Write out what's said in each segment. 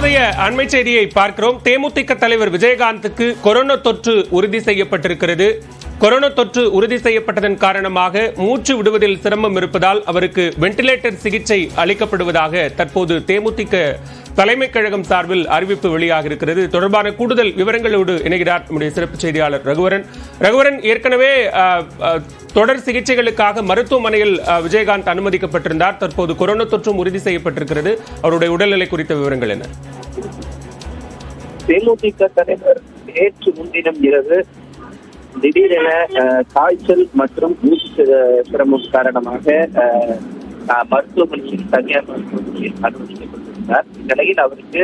தற்போதைய அண்மை செய்தியை பார்க்கிறோம். தேமுதிக தலைவர் விஜயகாந்துக்கு கொரோனா தொற்று உறுதி செய்யப்பட்டிருக்கிறது. கொரோனா தொற்று உறுதி செய்யப்பட்டதன் காரணமாக மூச்சு விடுவதில் சிரமம் இருப்பதால் அவருக்கு வெண்டிலேட்டர் சிகிச்சை அளிக்கப்படுவதாக தற்போது தேமுதிக தலைமை கழகம் சார்பில் அறிவிப்பு வெளியாக இருக்கிறது தொடர்பான கூடுதல் விவரங்களோடு இணைகிறார் நம்முடைய சிறப்பு செய்தியாளர் ரகுவரன். ரகுவரன் ஏற்கனவே தொடர் சிகிச்சைகளுக்காக மருத்துவமனையில் விஜயகாந்த் அனுமதிக்கப்பட்டிருந்தார். தற்போது கொரோனா தொற்றும் உறுதி செய்யப்பட்டிருக்கிறது. அவருடைய உடல்நிலை குறித்த விவரங்கள் என்ன? தேமுதிக தலைவர் நேற்று முன்தினம் இரவு திடீரென அஹ், காய்ச்சல் மற்றும் மூச்சு சிரமம் காரணமாக அஹ், மருத்துவமனையில் தனியார் மருத்துவமனையில் அனுமதிக்கப்பட்டிருந்தார். இந்நிலையில் அவருக்கு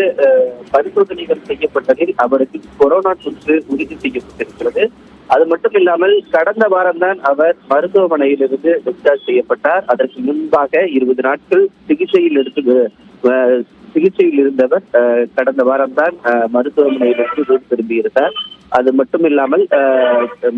பரிசோதனைகள் செய்யப்பட்டதில் அவருக்கு கொரோனா தொற்று உறுதி செய்யப்பட்டிருக்கிறது. அது மட்டும் இல்லாமல் கடந்த வாரம்தான் அவர் மருத்துவமனையிலிருந்து டிஸ்சார்ஜ் செய்யப்பட்டார். அதற்கு முன்பாக இருபது நாட்கள் சிகிச்சையில் எடுத்து அஹ், சிகிச்சையில் இருந்தவர் அஹ், கடந்த வாரம்தான் அஹ், மருத்துவமனையிலிருந்து வீடு திரும்பியிருந்தார். அது மட்டும் இல்லாமல்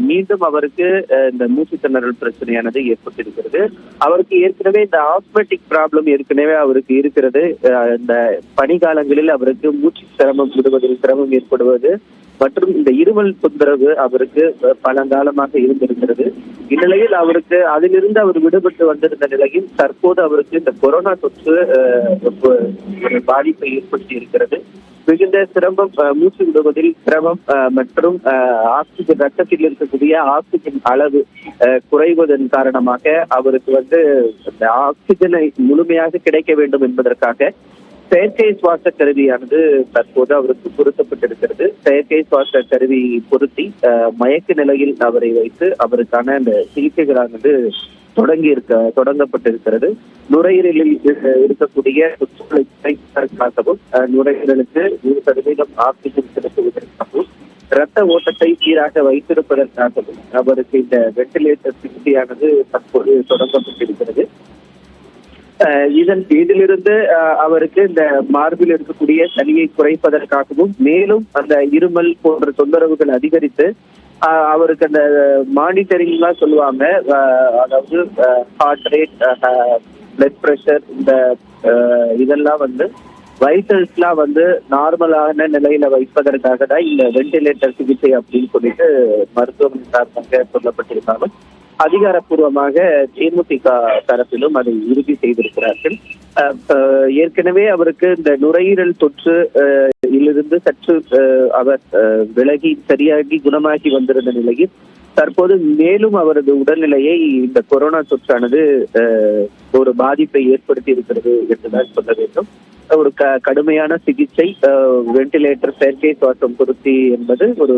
மீண்டும் அவருக்கு இந்த மூச்சு திணறல் பிரச்சனையானது ஏற்பட்டிருக்கிறது. அவருக்கு ஏற்கனவே இந்த ஆஸ்மெட்டிக் ப்ராப்ளம் ஏற்கனவே அவருக்கு இருக்கிறது. அஹ், இந்த பனிகாலங்களில் அவருக்கு மூச்சு சிரமம் விடுவதில் சிரமம் ஏற்படுவது மற்றும் இந்த இருமல் தொந்தரவு அவருக்கு பழங்காலமாக இருந்திருக்கிறது. இந்நிலையில் அவருக்கு அதிலிருந்து அவர் விடுபட்டு வந்திருந்த நிலையில் தற்போது அவருக்கு இந்த கொரோனா தொற்று அஹ், ஒரு பாதிப்பை ஏற்படுத்தி இருக்கிறது. மிகுந்த சிரமம் மூச்சு விடுவதில் சிரமம் மற்றும் ஆக்சிஜன் ரத்தத்தில் இருக்கக்கூடிய ஆக்சிஜன் அளவு குறைவதன் காரணமாக அவருக்கு வந்து இந்த ஆக்சிஜனை முழுமையாக கிடைக்க வேண்டும் என்பதற்காக செயற்கை சுவாச கருவியானது தற்போது அவருக்கு பொருத்தப்பட்டிருக்கிறது. செயற்கை சுவாச கருவி பொருத்தி மயக்க நிலையில் அவரை வைத்து அவருக்கான அந்த சிகிச்சைகளானது தொடங்கி இருக்க தொடங்கப்பட்டிருக்கிறது. நுரையீரலில் இருக்கக்கூடிய தொற்றுகளை நுரையீரலுக்கு நூறு சதவீதம் ஆக்சிஜன் செலுத்துவதற்காகவும் ரத்த ஓட்டத்தை சீராக வைத்திருப்பதற்காகவும் அவருக்கு இந்த வெண்டிலேட்டர் சிகிச்சையானது தற்போது தொடங்கப்பட்டிருக்கிறது. இதன் இதிலிருந்து அஹ், அவருக்கு இந்த மார்பில் இருக்கக்கூடிய சளியை குறைப்பதற்காகவும் மேலும் அந்த இருமல் போன்ற தொந்தரவுகள் அதிகரித்து அஹ், அவருக்கு அந்த மானிட்டரிங் எல்லாம் சொல்லுவாங்க அஹ், அதாவது ஹார்ட் ரேட் பிளட் பிரஷர் இந்த இதெல்லாம் வந்து வைட்டல்ஸ்லாம் வந்து நார்மலான நிலையில வைப்பதற்காக தான் இந்த வென்டிலேட்டர் சிகிச்சை அப்படின்னு சொல்லிட்டு மருத்துவமனை சார்பாக சொல்லப்பட்டிருந்தாலும் அதிகாரப்பூர்வமாக தேமுதிக தரப்பிலும் அதை உறுதி செய்திருக்கிறார்கள். ஏற்கனவே அவருக்கு இந்த நுரையீரல் தொற்று இலிருந்து சற்று அஹ், அவர் அஹ், விலகி சரியாகி குணமாகி வந்திருந்த நிலையில் தற்போது மேலும் அவரது உடல்நிலையை இந்த கொரோனா தொற்றானது ஒரு பாதிப்பை ஏற்படுத்தி இருக்கிறது என்றுதான் சொல்ல வேண்டும். ஒரு க கடுமையான சிகிச்சை வென்டிலேட்டர் செயற்கை சுவாசம் பொருத்தி என்பது ஒரு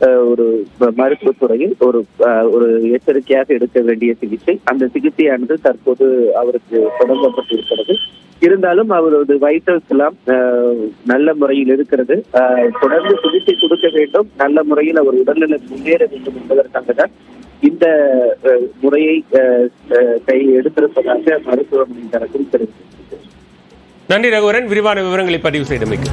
ஒரு மருத்துவத்துறையில் ஒரு ஒரு எச்சரிக்கையாக எடுக்க வேண்டிய சிகிச்சை. அந்த சிகிச்சையானது தற்போது அவருக்கு தொடங்கப்பட்டிருக்கிறது. இருந்தாலும் அவரது வைட்டல்ஸ் எல்லாம் நல்ல முறையில் இருக்கிறது. தொடர்ந்து சிகிச்சை கொடுக்க வேண்டும். நல்ல முறையில் அவர் உடல்நிலை முன்னேற வேண்டும் என்பதற்காக தான் இந்த முறையை அஹ், கை எடுத்திருப்பதாக மருத்துவமனை தரப்பில் தெரிவித்திருக்கிறது. நன்றி ரகுவரன். விரிவான விவரங்களை பதிவு செய்தமைக்கு.